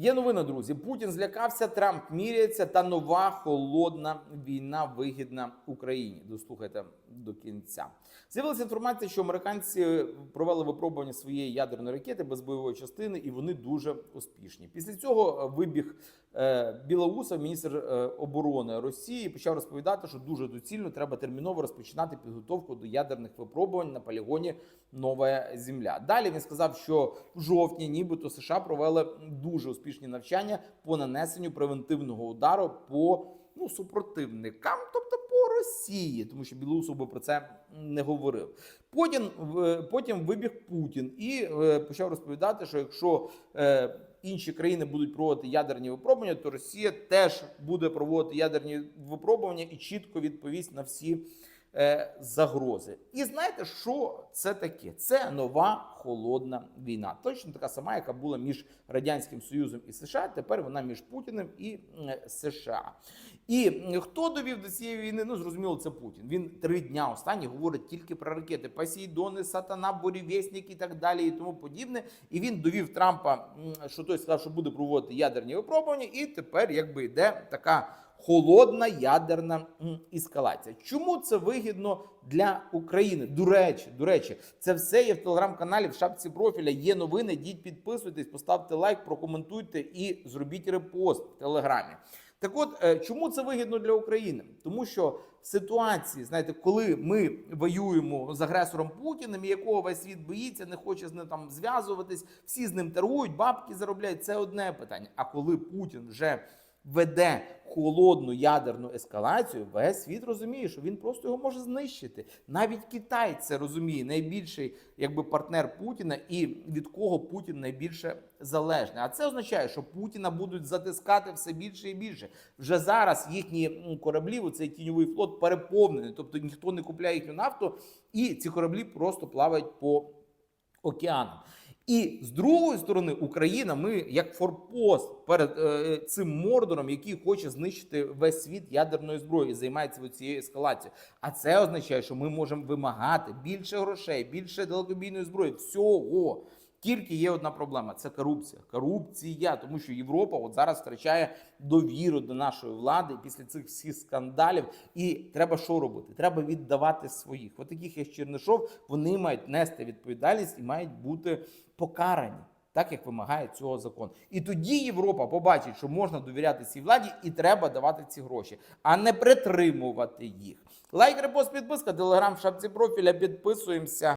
Є новина, друзі. Путін злякався, Трамп міряється, та нова холодна війна вигідна Україні. Дослухайте до кінця. З'явилася інформація, що американці провели випробування своєї ядерної ракети без бойової частини, і вони дуже успішні. Після цього вибіг Білоусов, міністр е, оборони Росії, почав розповідати, що дуже доцільно треба терміново розпочинати підготовку до ядерних випробувань на полігоні Нова Земля. Далі він сказав, що в жовтні, нібито США провели дуже успішні навчання по нанесенню превентивного удару по ну супротивникам, тобто по Росії, тому що Білоусов би про це не говорив. Потім в- потім вибіг Путін і е, почав розповідати, що якщо е, інші країни будуть проводити ядерні випробування, то Росія теж буде проводити ядерні випробування і чітко відповість на всі е, загрози. І знаєте, що це таке? Це нова холодна війна. Точно така сама, яка була між Радянським Союзом і США. Тепер вона між Путіним і е, США. І хто довів до цієї війни? Ну зрозуміло, це Путін. Він три дня останні говорить тільки про ракети, Посейдони, Сатана, Бурєвєснік і так далі, і тому подібне. І він довів Трампа, що той сказав, що буде проводити ядерні випробування, і тепер якби йде така холодна ядерна ескалація. Чому це вигідно для України? До речі, до речі, це все є в телеграм-каналі в шапці профіля. Є новини. Йдіть, підписуйтесь, поставте лайк, прокоментуйте і зробіть репост в телеграмі. Так от, е, чому це вигідно для України? Тому що в ситуації, знаєте, коли ми воюємо з агресором Путіним, якого весь світ боїться, не хоче з ним там зв'язуватись, всі з ним торгують, бабки заробляють. Це одне питання. А коли Путін вже веде холодну ядерну ескалацію, весь світ розуміє, що він просто його може знищити. Навіть Китай це розуміє, найбільший якби партнер Путіна, і від кого Путін найбільше залежний. А це означає, що Путіна будуть затискати все більше і більше. Вже зараз їхні кораблі, цей тіньовий флот переповнений, тобто ніхто не купляє їхню нафту, і ці кораблі просто плавають по океанам. І з другої сторони, Україна, ми як форпост перед е, цим мордором, який хоче знищити весь світ ядерною зброєю, і займається цією ескалацією. А це означає, що ми можемо вимагати більше грошей, більше далекобійної зброї, всього. Тільки є одна проблема: це корупція. Корупція, тому що Європа от зараз втрачає довіру до нашої влади після цих всіх скандалів. І треба що робити? Треба віддавати своїх. От таких як Чернишов, вони мають нести відповідальність і мають бути покарані. Так як вимагає цього закон, і тоді Європа побачить, що можна довіряти цій владі, і треба давати ці гроші, а не притримувати їх. Лайк, репост, підписка, телеграм в шапці профіля. Підписуємося.